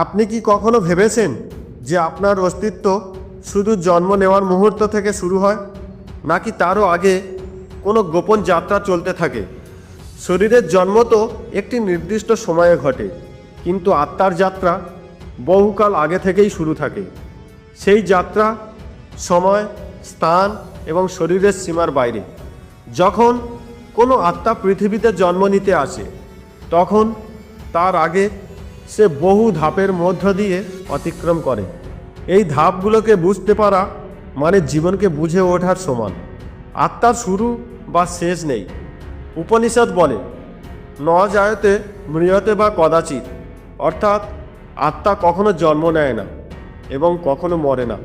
আপনি কি কখনো ভেবেছেন যে আপনার অস্তিত্ব শুধু জন্ম নেওয়ার মুহূর্ত থেকে শুরু হয়, নাকি তারও আগে কোনো গোপন যাত্রা চলতে থাকে? শরীরের জন্ম তো একটি নির্দিষ্ট সময়ে ঘটে, কিন্তু আত্মার যাত্রা বহুকাল আগে থেকেই শুরু থাকে। সেই যাত্রা সময়, স্থান এবং শরীরের সীমার বাইরে। যখন কোনো আত্মা পৃথিবীতে জন্ম নিতে আসে, তখন তার আগে সে বহু ধাপের মধ্য দিয়ে অতিক্রম করে। এই ধাপগুলোকে বুঝতে পারা মানে জীবনকে বুঝে ওঠার সমান। আত্মার শুরু বা শেষ নেই। উপনিষদ বলে ন জায়তে মৃয়তে বা কদাচিৎ। অর্থাৎ, আত্মা কখনো জন্ম নেয় না এবং কখনো মরে না।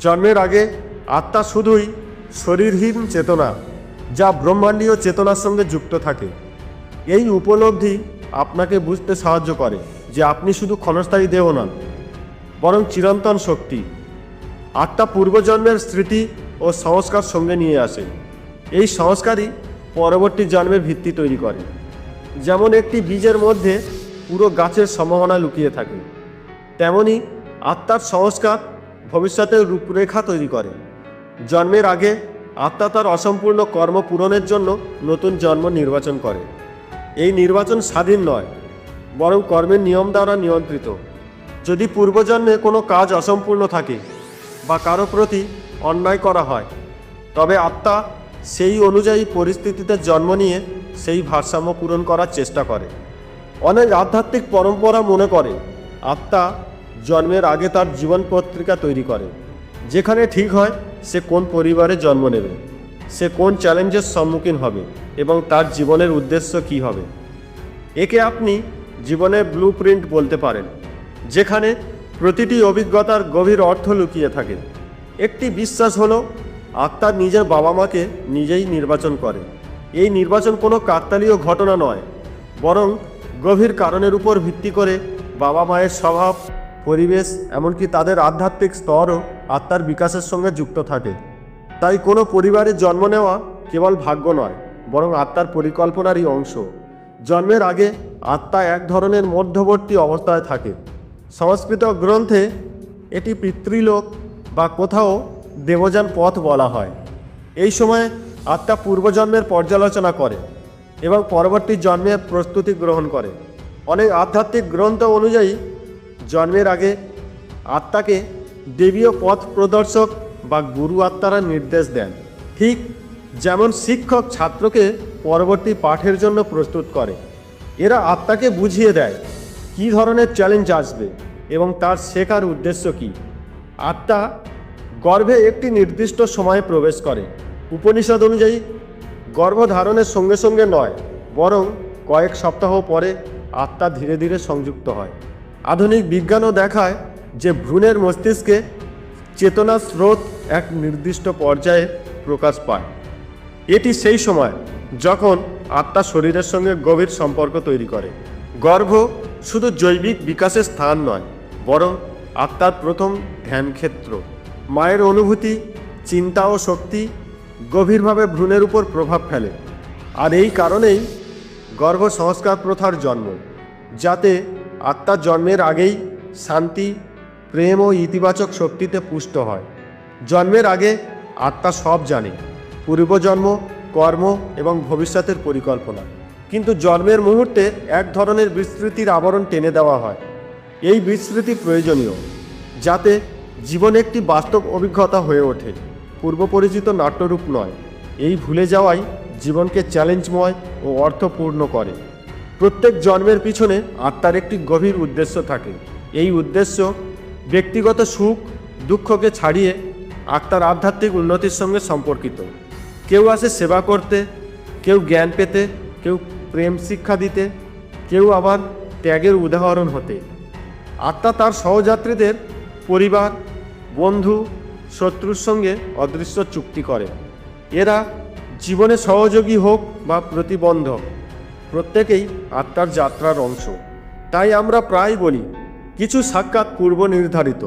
জন্মের আগে আত্মা শুধুই শরীরহীন চেতনা, যা ব্রহ্মাণ্ডীয় চেতনার সঙ্গে যুক্ত থাকে। এই উপলব্ধি আপনাকে বুঝতে সাহায্য করে। যে আপনি শুধু ক্ষণস্থায়ী দেহ নন, বরং চিরন্তন শক্তি। আত্মা পূর্বজন্মের স্মৃতি ও সংস্কার সঙ্গে নিয়ে আসে। এই সংস্কারই পরবর্তী জন্মের ভিত্তি তৈরি করে। যেমন একটি বীজের মধ্যে পুরো গাছের সম্ভাবনা লুকিয়ে থাকে, তেমনি আত্মার সংস্কার ভবিষ্যতের রূপরেখা তৈরি করে। জন্মের আগে আত্মা তার অসম্পূর্ণ কর্ম পূরণের জন্য নতুন জন্ম নির্বাচন করে। এই নির্বাচন স্বাধীন নয় বরং কর্মের নিয়ম দ্বারা নিয়ন্ত্রিত। যদি পূর্বজন্মে কোনো কাজ অসম্পূর্ণ থাকে বা কারও প্রতি অন্যায় করা হয়, তবে আত্মা সেই অনুযায়ী পরিস্থিতিতে জন্ম নিয়ে সেই ভারসাম্য পূরণ করার চেষ্টা করে। অনেক আধ্যাত্মিক পরম্পরা মনে করে, আত্মা জন্মের আগে তার জীবন পত্রিকা তৈরি করে। যেখানে ঠিক হয় সে কোন পরিবারে জন্ম নেবে, সে কোন চ্যালেঞ্জের সম্মুখীন হবে এবং তার জীবনের উদ্দেশ্য কী হবে। একে আপনি জীবনের ব্লু বলতে পারেন, যেখানে প্রতিটি অভিজ্ঞতার গভীর অর্থ লুকিয়ে থাকে। একটি বিশ্বাস হলো, আত্মা নিজের বাবা মাকে নিজেই নির্বাচন করে। এই নির্বাচন কোনো কাকতালীয় ঘটনা নয়, বরং গভীর কারণের উপর ভিত্তি করে বাবা মায়ের স্বভাব, পরিবেশ, এমনকি তাদের আধ্যাত্মিক স্তরও আত্মার বিকাশের সঙ্গে যুক্ত থাকে। তাই কোনো পরিবারে জন্ম নেওয়া কেবল ভাগ্য নয়, বরং আত্মার পরিকল্পনারই অংশ। জন্মের আগে আত্মা এক ধরনের মধ্যবর্তী অবস্থায় থাকে। সংস্কৃত গ্রন্থে এটি পিতৃলোক বা কোথাও দেবযান পথ বলা হয়। এই সময় আত্মা পূর্বজন্মের পর্যালোচনা করে এবং পরবর্তী জন্মের প্রস্তুতি গ্রহণ করে। অনেক আধ্যাত্মিক গ্রন্থ অনুযায়ী জন্মের আগে আত্মাকে দেবীয় পথ প্রদর্শক বা গুরু আত্মারা নির্দেশ দেন। ঠিক যেমন শিক্ষক ছাত্রকে পরবর্তী পাঠের জন্য প্রস্তুত করে। এরা আত্মাকে বুঝিয়ে দেয় কী ধরনের চ্যালেঞ্জ আসবে এবং তার শেখার উদ্দেশ্য কী। আত্মা গর্ভে একটি নির্দিষ্ট সময়ে প্রবেশ করে। উপনিষদ অনুযায়ী গর্ভধারণের সঙ্গে সঙ্গে নয়, বরং কয়েক সপ্তাহ পরে আত্মা ধীরে ধীরে সংযুক্ত হয়। আধুনিক বিজ্ঞানও দেখায় যে ভ্রূণের মস্তিষ্কে চেতনা স্রোত এক নির্দিষ্ট পর্যায়ে প্রকাশ পায়। এটি সেই সময় যখন আত্মা শরীরের সঙ্গে গভীর সম্পর্ক তৈরি করে। গর্ভ শুধু জৈবিক বিকাশের স্থান নয়, বরং আত্মার প্রথম ধ্যানক্ষেত্র। মায়ের অনুভূতি, চিন্তা ও শক্তি গভীরভাবে ভ্রূণের উপর প্রভাব ফেলে। আর এই কারণেই গর্ভ সংস্কার প্রথার জন্ম, যাতে আত্মার জন্মের আগেই শান্তি, প্রেম ও ইতিবাচক শক্তিতে পুষ্ট হয়। জন্মের আগে আত্মা সব জানে। পূর্বজন্ম কর্ম এবং ভবিষ্যতের পরিকল্পনা। কিন্তু জন্মের মুহূর্তে এক ধরনের বিস্তৃতির আবরণ টেনে দেওয়া হয়। এই বিস্তৃতি প্রয়োজনীয়, যাতে জীবন একটি বাস্তব অভিজ্ঞতা হয়ে ওঠে, পূর্বপরিচিত নাট্যরূপ নয়। এই ভুলে যাওয়াই জীবনকে চ্যালেঞ্জময় ও অর্থপূর্ণ করে। প্রত্যেক জন্মের পিছনে আত্মার একটি গভীর উদ্দেশ্য থাকে। এই উদ্দেশ্য ব্যক্তিগত সুখ, দুঃখকে ছাড়িয়ে আত্মার আধ্যাত্মিক উন্নতির সঙ্গে সম্পর্কিত। কেউ আসে সেবা করতে, কেউ জ্ঞান পেতে, কেউ প্রেম শিক্ষা দিতে, কেউ আবার ত্যাগের উদাহরণ হতে। আত্মা তার সহযাত্রীদের পরিবার, বন্ধু, শত্রুর সঙ্গে অদৃশ্য চুক্তি করে। এরা জীবনে সহযোগী হোক বা প্রতিবন্ধক, প্রত্যেকেই আত্মার যাত্রার অংশ। তাই আমরা প্রায় বলি, কিছু সাক্ষাৎ পূর্ব নির্ধারিত।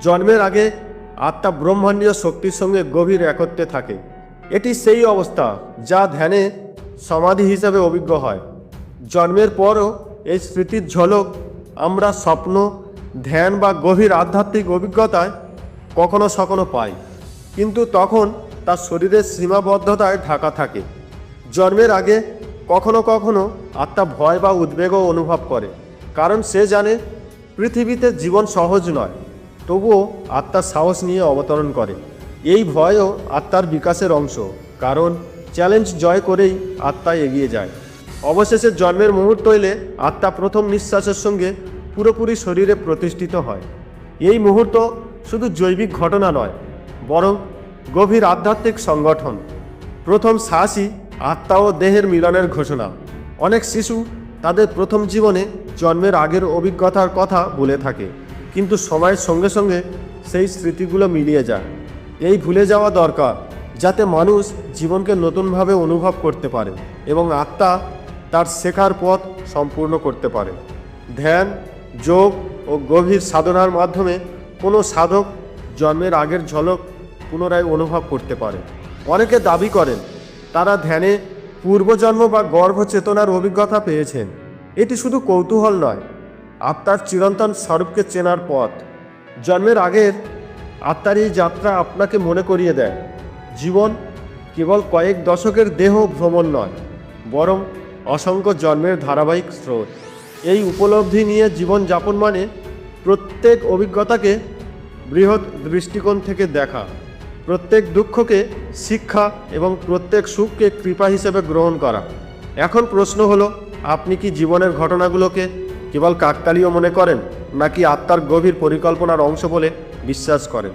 জন্মের আগে আত্মা ব্রহ্মাণ্ডীয় শক্তির সঙ্গে গভীর একত্রে থাকে। এটি সেই অবস্থা যা ধ্যানে সমাধি হিসাবে অভিজ্ঞ হয়। জন্মের পরও এই স্মৃতির ঝলক আমরা স্বপ্ন, ধ্যান বা গভীর আধ্যাত্মিক অভিজ্ঞতায় কখনো সখনো পাই। কিন্তু তখন তার শরীরের সীমাবদ্ধতায় ঢাকা থাকে। জন্মের আগে কখনো কখনো আত্মা ভয় বা উদ্বেগও অনুভব করে, কারণ সে জানে পৃথিবীতে জীবন সহজ নয়, তবুও আত্মার সাহস নিয়ে অবতরণ করে। এই ভয়ও আত্মার বিকাশের অংশ, কারণ চ্যালেঞ্জ জয় করেই আত্মা এগিয়ে যায়। অবশেষে জন্মের মুহূর্ত এলে আত্মা প্রথম নিঃশ্বাসের সঙ্গে পুরোপুরি শরীরে প্রতিষ্ঠিত হয়। এই মুহূর্ত শুধু জৈবিক ঘটনা নয়, বরং গভীর আধ্যাত্মিক সংগঠন। প্রথম শ্বাসই আত্মা ও দেহের মিলনের ঘোষণা। অনেক শিশু তাদের প্রথম জীবনে জন্মের আগের অভিজ্ঞতার কথা বলে থাকে, কিন্তু সময়ের সঙ্গে সঙ্গে সেই স্মৃতিগুলো মিলিয়ে যায়। এই ভুলে যাওয়া দরকার, যাতে মানুষ জীবনকে নতুনভাবে অনুভব করতে পারে এবং আত্মা তার শেখার পথ সম্পূর্ণ করতে পারে। ধ্যান, যোগ ও গভীর সাধনার মাধ্যমে কোনো সাধক জন্মের আগের ঝলক পুনরায় অনুভব করতে পারে। অনেকে দাবি করেন, তারা ধ্যানে পূর্বজন্ম বা গর্ভ চেতনার অভিজ্ঞতা পেয়েছেন। এটি শুধু কৌতূহল নয়, আত্মার চিরন্তন স্বরূপকে চেনার পথ। জন্মের আগের আত্মার এই যাত্রা আপনাকে মনে করিয়ে দেয়। জীবন কেবল কয়েক দশকের দেহ ভ্রমণ নয়, বরং অসংখ্য জন্মের ধারাবাহিক স্রোত। এই উপলব্ধি নিয়ে জীবনযাপন মানে প্রত্যেক অভিজ্ঞতাকে বৃহৎ দৃষ্টিকোণ থেকে দেখা, প্রত্যেক দুঃখকে শিক্ষা এবং প্রত্যেক সুখকে কৃপা হিসেবে গ্রহণ করা। এখন প্রশ্ন হলো, আপনি কি জীবনের ঘটনাগুলোকে কেবল কাকতালীয় মনে করেন, নাকি আত্মার গভীর পরিকল্পনার অংশ বলে বিশ্বাস করেন।